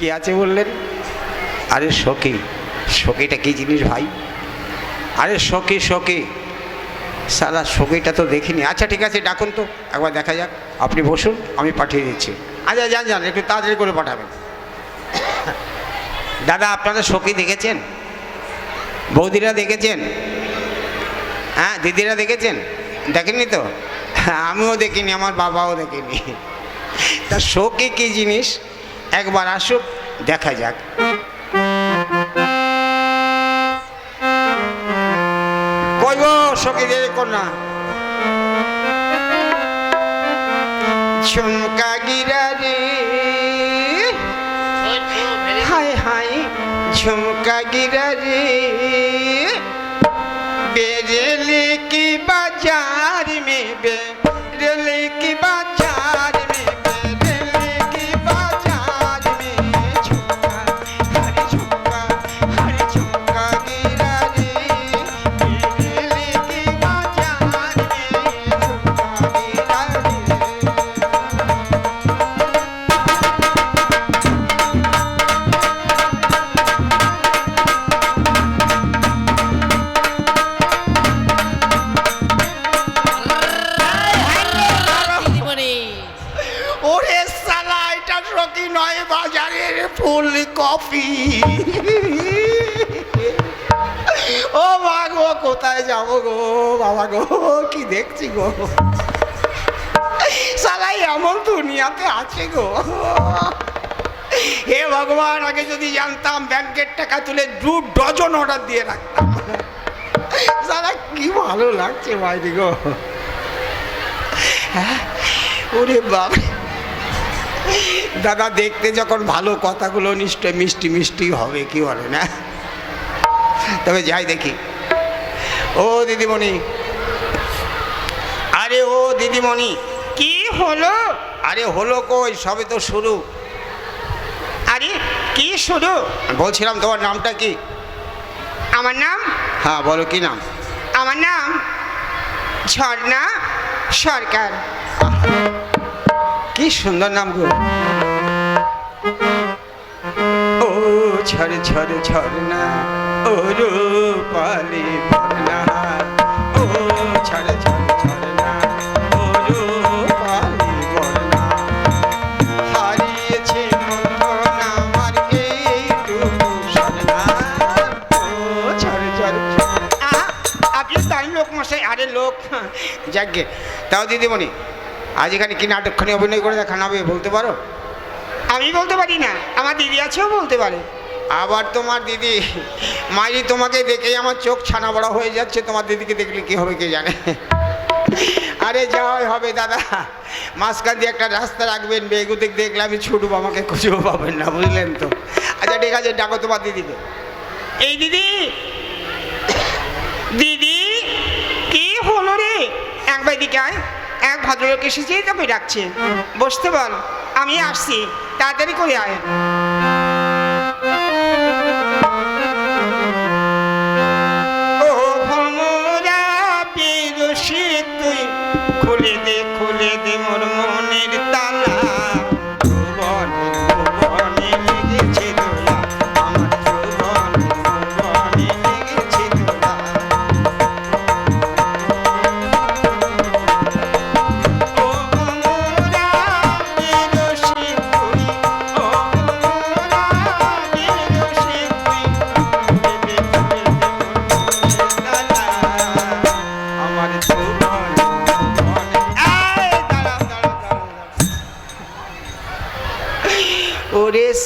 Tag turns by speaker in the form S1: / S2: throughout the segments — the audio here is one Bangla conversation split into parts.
S1: কি আছে বললেন? আরে সখী সখীটা কি জিনিস ভাই? আরে সখী সখী সালা সখীটা তো দেখিনি। আচ্ছা ঠিক আছে, ডাকুন তো, একবার দেখা যাক। আপনি বসুন, আমি পাঠিয়ে দিচ্ছি। আচ্ছা যান যান, একটু তাড়াতাড়ি করে পাঠাবেন। দাদা, আপনারা সখী দেখেছেন? বৌদিরা দেখেছেন? হ্যাঁ দিদিরা দেখেছেন? দেখেননি তো? আমিও দেখিনি, আমার বাবাও দেখেনি। তা শোকে কি জিনিস? একবার আসুক দেখা যাক। কইব দিয়ে কন্যা? ঝুমকা গিরা রে। হায় হায় ঝুমকা গিরা রে। কফি। ও মা গো, কোথায় যাব গো বাবা গো? কি দেখছি গো? সালাই এমন দুনিয়াতে আছে গো। হে ভগবান, আগে যদি জানতাম ব্যাংকের টাকা তুলে দু ডজন অর্ডার দিয়ে রাখতাম। সারা কি ভালো লাগছে বাইরে গো। হ্যাঁ? ওরে বাবা দাদা দেখতে যখন ভালো কথাগুলো নিশ্চয় মিষ্টি মিষ্টি হবে কি বলে না? তবে যাই দেখি। ও দিদিমণি। আরে ও দিদিমণি। কি হলো? আরে হলো কই? সবে তো শুরু। আরে কি শুরু? বলছিলাম তোমার নামটা কি? আমার নাম? হ্যাঁ বলো কি নাম? আমার নাম ঝর্ণা সরকার। কি সুন্দর নাম গো। ও ঝর ঝর ঝরনা ও রূপালি বর্ণা ও ঝর ঝর ঝরনা ও রূপালি বর্ণা হারিয়েছে আমার এইটুকু সরনা ও ঝর ঝর আপনি তাই লোক মশাই, আরে লোক যাকে তাও দিদিমণি আজ এখানে কি নাটকখানি অভিনয় করে দেখানো হবে বলতে পারো? আমি বলতে পারি না। আমার দিদি আছেও বলতে পারে। আবার তোমার দিদি মাইরি তোমাকে দেখেই আমার চোখ ছানা বড় হয়ে যাচ্ছে তোমার দিদিকে দেখলে কি হবে কে জানে? আরে যাওয়াই হবে দাদা। মাঝখান দিয়ে একটা রাস্তা রাখবেন বেগু দিক দেখলে আমি ছুটবো আমাকে খুঁজেও পাবেন না বুঝলেন তো? আচ্ছা ঠিক আছে ডাকো তোমার দিদিকে। এই দিদি দিদি কি হলো রে? একবার দিকে আয়। ভদ্রলোক এসেছে তবে ডাকছে। বসতে বল আমি আসছি তাড়াতাড়ি করে আয়।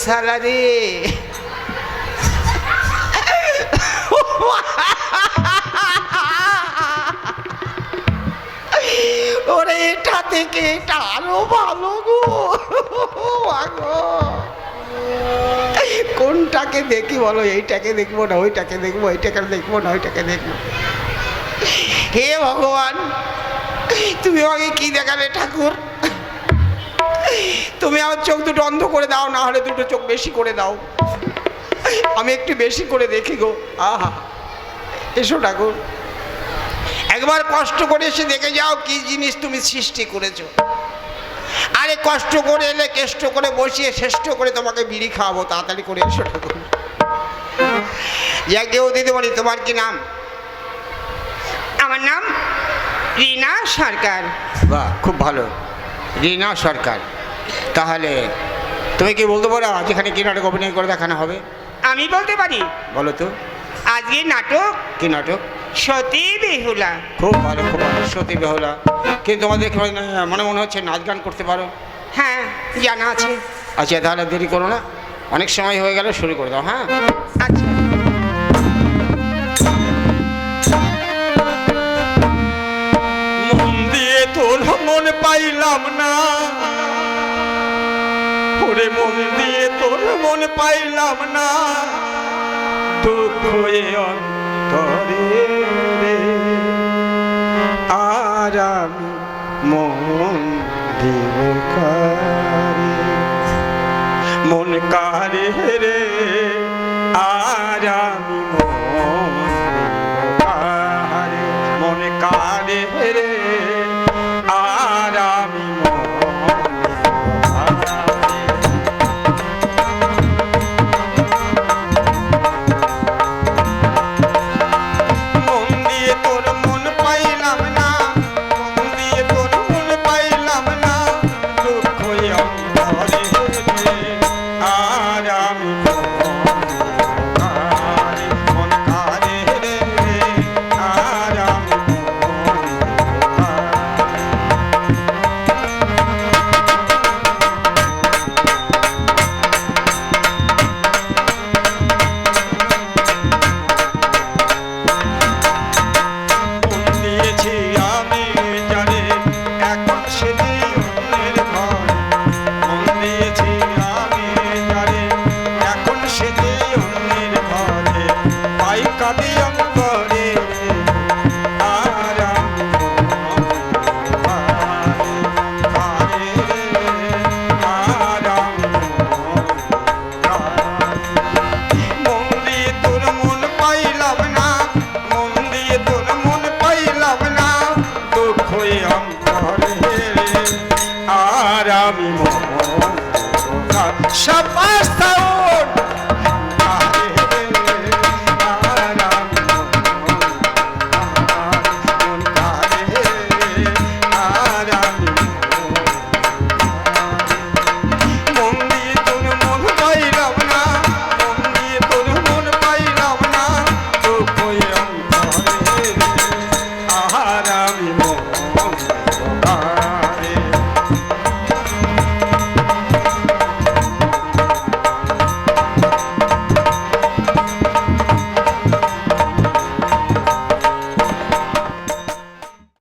S1: সালা ওরে, এটা থেকে এটা আরও ভালো গো। কোনটাকে দেখি বলো? এইটাকে দেখব না, ওইটাকে দেখব, এইটাকে দেখব না, ওইটাকে দেখব। হে ভগবান, তুমি আমাকে কি দেখালে ঠাকুর? তুমি আমার চোখ দুটো অন্ধ করে দাও না হলে দুটো চোখ বেশি করে দাও। আমি একটু বেশি করে দেখি গো। আহা এসো ঠাকুর। একবার কষ্ট করে এসে দেখে যাও কি জিনিস তুমি সৃষ্টি করেছ।
S2: আরে কষ্ট করে এলে কেষ্ট করে বসিয়ে শ্রেষ্ঠ করে তোমাকে বিড়ি খাওয়াবো তাড়াতাড়ি করে এসো ঠাকুর। যাকে ও দিদিমণি তোমার কি নাম? আমার নাম রিনা সরকার। বাহ খুব ভালো। রিনা সরকার। তাহলে তুমি কি বলতে পারো আজ এখানে কি নাটক অভিনয় করে দেখানো হবে?
S3: আমি বলতে পারি।
S2: বলো তো।
S3: আজকে নাটক
S2: কি নাটক?
S3: সতী বেহুলা।
S2: খুব ভালো খুব ভালো সতী বেহুলা। কিন্তু তোমাদের এখানে মনে মনে হচ্ছে নাচ গান করতে পারো?
S3: হ্যাঁ জানা আছে।
S2: আচ্ছা তাহলে দেরি করো না। অনেক সময় হয়ে গেলে শুরু করে দাও হ্যাঁ?
S3: আচ্ছা।
S1: পাইলাম না। ওরে মন দিয়ে তোর মন পাইলাম না। দুঃখ অন্তরে আর আমি মন কারে। মন কারে রে।